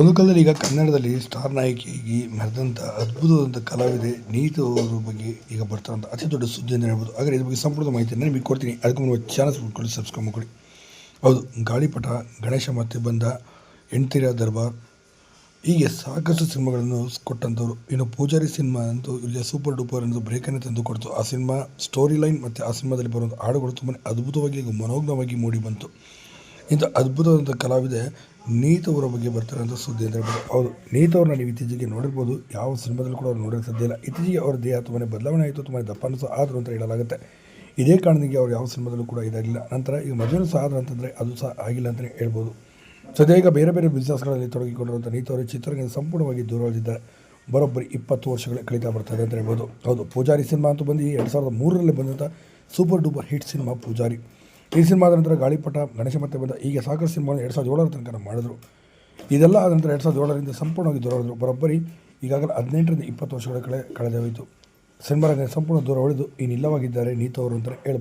ಒಂದು ಕಾಲದಲ್ಲಿ ಈಗ ಕನ್ನಡದಲ್ಲಿ ಸ್ಟಾರ್ ನಾಯಕಿಗೆ ಮೆರೆದಂಥ ಅದ್ಭುತವಾದಂಥ ಕಲಾವಿದೆ ನೀತು ಅವರ ಬಗ್ಗೆ ಈಗ ಬರ್ತಾರಂಥ ಅತಿ ದೊಡ್ಡ ಸುದ್ದಿ ಅಂತ ಹೇಳ್ಬೋದು. ಆದರೆ ಇದ್ರ ಬಗ್ಗೆ ಸಂಪೂರ್ಣ ಮಾಹಿತಿಯನ್ನು ನಿಮಗೆ ಕೊಡ್ತೀನಿ. ಅದಕ್ಕೆ ಮುನ್ನ ಚಾನಲ್ಸ್ ಕೊಡಿ ಸಬ್ಸ್ಕ್ರೈಬ್ ಮಾಡ್ಕೊಳ್ಳಿ. ಹೌದು, ಗಾಳಿಪಟ, ಗಣೇಶ ಮತ್ತೆ ಬಂದ ಹೆಣ್ತಿರ ದರ್ಬಾರ್. ಹೀಗೆ ಸಾಕಷ್ಟು ಸಿನಿಮಾಗಳನ್ನು ಕೊಟ್ಟಂಥವ್ರು ಇನ್ನು ಪೂಜಾರಿ ಸಿನಿಮಾ ಅಂತೂ ಇಲ್ಲಿಯ ಸೂಪರ್ ಡೂಪರ್ ಅನ್ನೋದು ಬ್ರೇಕನ್ನು ತಂದು ಕೊಡ್ತು. ಆ ಸಿನಿಮಾ ಸ್ಟೋರಿ ಲೈನ್ ಮತ್ತು ಆ ಸಿನಿಮಾದಲ್ಲಿ ಬರುವಂಥ ಹಾಡುಗಳು ತುಂಬಾ ಅದ್ಭುತವಾಗಿ ಮನೋಜ್ಞವಾಗಿ ಮೂಡಿ ಬಂತು. ಇಂಥ ಅದ್ಭುತವಾದಂಥ ಕಲಾವಿದೆ ನೀತ್ ಅವರ ಬಗ್ಗೆ ಬರ್ತಾರೆ ಅಂತ ಸುದ್ದಿ ಅಂತ ಹೇಳ್ಬೋದು ಹೌದು ನೀತ್ ಅವ್ರನ್ನ ನೀವು ಇತ್ತೀಚೆಗೆ ನೋಡಿರ್ಬೋದು. ಯಾವ ಸಿನಿಮಾದಲ್ಲಿ ಕೂಡ ಅವ್ರು ನೋಡೋಕ್ಕೆ ಸಾಧ್ಯ ಇಲ್ಲ. ಇತ್ತೀಚೆಗೆ ಅವ್ರ ದೇಹ ತುಂಬಾ ಬದಲಾವಣೆ ಆಯಿತು ತುಂಬಾ ದಪ್ಪ ಅನಿಸು ಆದರು ಅಂತ ಹೇಳಲಾಗುತ್ತೆ. ಇದೇ ಕಾರಣದಿಂದ ಅವ್ರು ಯಾವ ಸಿನಿಮಾದಲ್ಲೂ ಕೂಡ ಇದಾಗಿಲ್ಲ ನಂತರ ಈಗ ಮದುವೆನೂ ಸಹ ಆದ್ರು ಅಂತಂದರೆ ಅದು ಸಹ ಆಗಿಲ್ಲ ಅಂತಲೇ ಹೇಳ್ಬೋದು. ಸದ್ಯ ಈಗ ಬೇರೆ ಬೇರೆ ಬಿಸ್ನೆಸ್ಗಳಲ್ಲಿ ತೊಡಗಿಕೊಂಡಿರುವಂಥ ನೀತ್ ಅವರ ಚಿತ್ರರಂಗದ ಸಂಪೂರ್ಣವಾಗಿ ದೂರ ಉಳಿದಿದ್ದಾರೆ ಬರೋಬ್ಬರಿ ಇಪ್ಪತ್ತು ವರ್ಷಗಳೇ ಕಳೀತಾ ಬರ್ತದೆ ಅಂತ ಹೇಳ್ಬೋದು. ಹೌದು, ಪೂಜಾರಿ ಸಿನಿಮಾ ಅಂತೂ ಬಂದು ಎರಡು ಸಾವಿರದ ಮೂರರಲ್ಲಿ ಬಂದಂಥ super duper hit cinema Poojari. ಈ ಸಿನಿಮಾದ ನಂತರ ಗಾಳಿಪಟ, ಗಣೇಶ ಮತ್ತೆ ಬಂದ ಈಗ ಸಾಕಷ್ಟು ಸಿನಿಮಾ ಎರಡು ಸಾವಿರದ ಏಳರ ತನಕ ಮಾಡಿದ್ರು. ಇದೆಲ್ಲ ಆದ ನಂತರ ಎರಡು ಸಾವಿರದ ಏಳರಿಂದ ಸಂಪೂರ್ಣವಾಗಿ ದೂರ ಬರೋಬ್ಬರಿ ಈಗಾಗಲೇ ಹದಿನೆಂಟರಿಂದ ಇಪ್ಪತ್ತು ವರ್ಷಗಳ ಕಡೆ ಕಳೆದೇ ಹೋಯಿತು ಸಿನಿಮಾ ಸಂಪೂರ್ಣ ದೂರ ಉಳಿದು ಇನ್ನಿಲ್ಲವಾಗಿದ್ದಾರೆ ನೀತು ಅವರು ಹೇಳ್ಬೋದು.